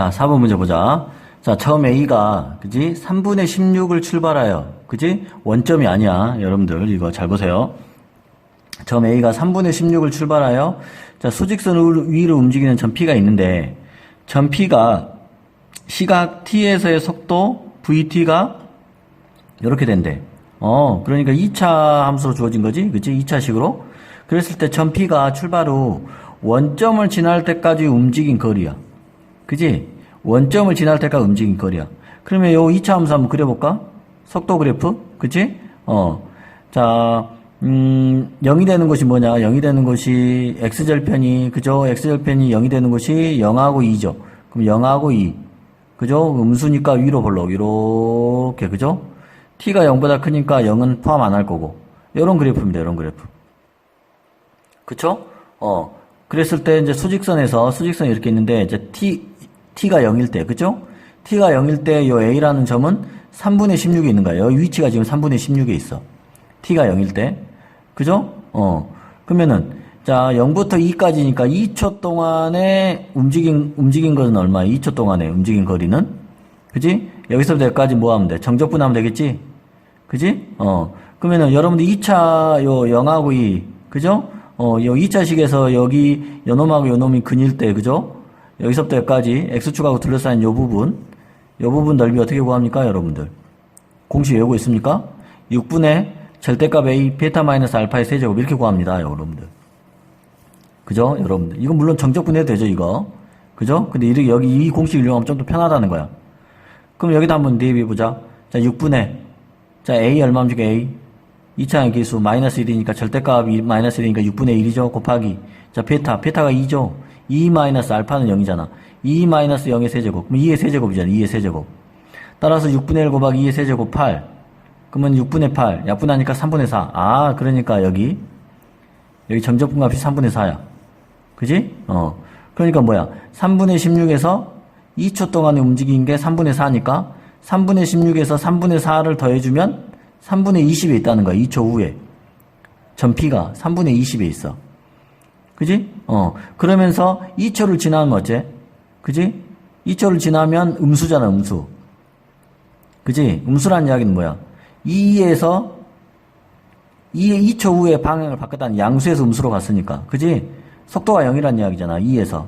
자, 4번 문제 보자. 자, 처음 A가, 그지? 3분의 16을 출발하여, 그지? 원점이 아니야. 여러분들, 이거 잘 보세요. 처음 A가 3분의 16을 출발하여, 자, 수직선 우- 위로 움직이는 점 P가 있는데, 점 P가 시각 T에서의 속도 VT가 이렇게 된대. 어, 그러니까 2차 함수로 주어진 거지? 그치? 2차식으로? 그랬을 때 점 P가 출발 후 원점을 지날 때까지 움직인 거리야. 그지? 원점을 지날 때까지 움직인 거리야. 그러면 요 2차 함수 한번 그려볼까? 속도 그래프? 그치? 어. 자, 음, 0이 되는 것이 뭐냐? 0이 되는 것이 x절편이, 그죠? x절편이 0이 되는 것이 0하고 2죠. 그럼 0하고 2. 그죠? 음수니까 위로 볼록. 이렇게, 그죠? t가 0보다 크니까 0은 포함 안 할 거고. 요런 그래프입니다. 요런 그래프. 그쵸? 어. 그랬을 때 이제 수직선에서 수직선이 이렇게 있는데 이제 t t가 0일 때, 그죠? t가 0일 때요 a라는 점은 3분의 16에 있는. 여기 위치가 지금 3분의 16에 있어. t가 0일 때. 그죠? 어. 그러면은 자, 0부터 2까지니까 2초 동안에 움직인 움직인 것은 얼마야? 2초 동안에 움직인 거리는 그지? 여기서부터 여기까지 뭐 하면 돼? 정적분하면 되겠지? 그지? 어. 그러면은 여러분들 2차 요 0하고 2, 그죠? 어, 요 2차식에서 여기 요놈하고 요놈이 근일 때, 그죠? 여기서부터 여기까지 x축하고 둘러싸인 요 부분, 요 부분 넓이 어떻게 구합니까, 여러분들? 공식 외우고 있습니까? 6분의 절대값 a 베타 마이너스 알파의 세제곱 이렇게 구합니다, 여러분들. 그죠? 여러분들. 이건 물론 정적분해도 되죠, 이거. 그죠? 근데 이렇게 여기 이 공식을 이용하면 좀 더 편하다는 거야. 그럼 여기다 한번 대입해 보자. 자, 6분의, 자, A 얼마 움직여 A? 2차의 기수 마이너스 1이니까 절대값이 마이너스 1이니까 6분의 1이죠. 곱하기. 자, 베타. 베타가 2죠. 2 마이너스 알파는 0이잖아. 2 마이너스 0의 세제곱. 그럼 2의 세제곱이잖아. 2의 세제곱. 따라서 6분의 1 곱하기 2의 세제곱 8. 그러면 6분의 8. 약분하니까 3분의 4. 아, 그러니까 여기. 여기 정적분 값이 3분의 4야. 그지? 어. 그러니까 뭐야. 3분의 16에서 2초 동안에 움직인 게 3분의 4니까 3분의 16에서 3분의 4를 더해주면 3분의 20에 있다는 거야. 2초 후에. 전피가 3분의 20에 있어. 그지? 어. 그러면서 2초를 지나면 어째? 그지? 2초를 지나면 음수잖아, 음수. 그지? 음수란 이야기는 뭐야? 2에서 2의 2초 후에 방향을 바꿨다는 양수에서 음수로 갔으니까. 그지? 속도가 0이란 이야기잖아. 2에서.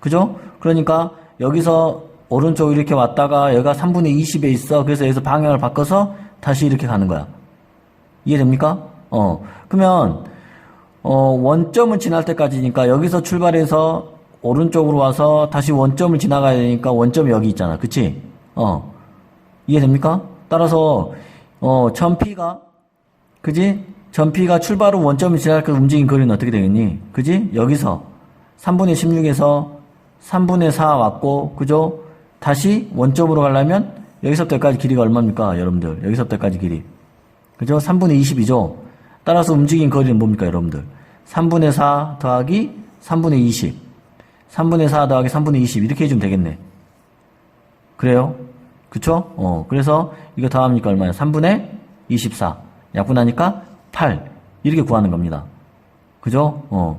그죠? 그러니까 여기서 오른쪽 이렇게 왔다가 여기가 3분의 20에 있어. 그래서 여기서 방향을 바꿔서 다시 이렇게 가는 거야. 이해됩니까? 어. 그러면 어, 원점을 지날 때까지니까 여기서 출발해서 오른쪽으로 와서 다시 원점을 지나가야 되니까 원점이 여기 있잖아. 그치? 어. 이해됩니까? 따라서 어, 전피가 그지? 전피가 출발 후 원점을 지날 때 움직인 거리는 어떻게 되겠니? 그지? 여기서 3분의 16에서 3분의 4 왔고, 그죠? 다시 원점으로 가려면 여기서부터 여기까지 길이가 얼마입니까? 여러분들. 여기서부터 여기까지 길이. 그죠? 3분의 20이죠? 따라서 움직인 거리는 뭡니까? 여러분들. 3분의 4 더하기 3분의 20. 3분의 4 더하기 3분의 20. 이렇게 해주면 되겠네. 그래요? 그쵸? 어, 그래서 이거 더하니까 얼마야? 3분의 24. 약분하니까 8. 이렇게 구하는 겁니다. 그죠? 어.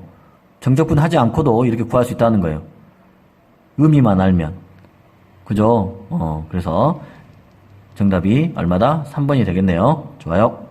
정적분 하지 않고도 이렇게 구할 수 있다는 거예요. 의미만 알면. 그죠? 어, 그래서 정답이 얼마다? 3번이 되겠네요. 좋아요.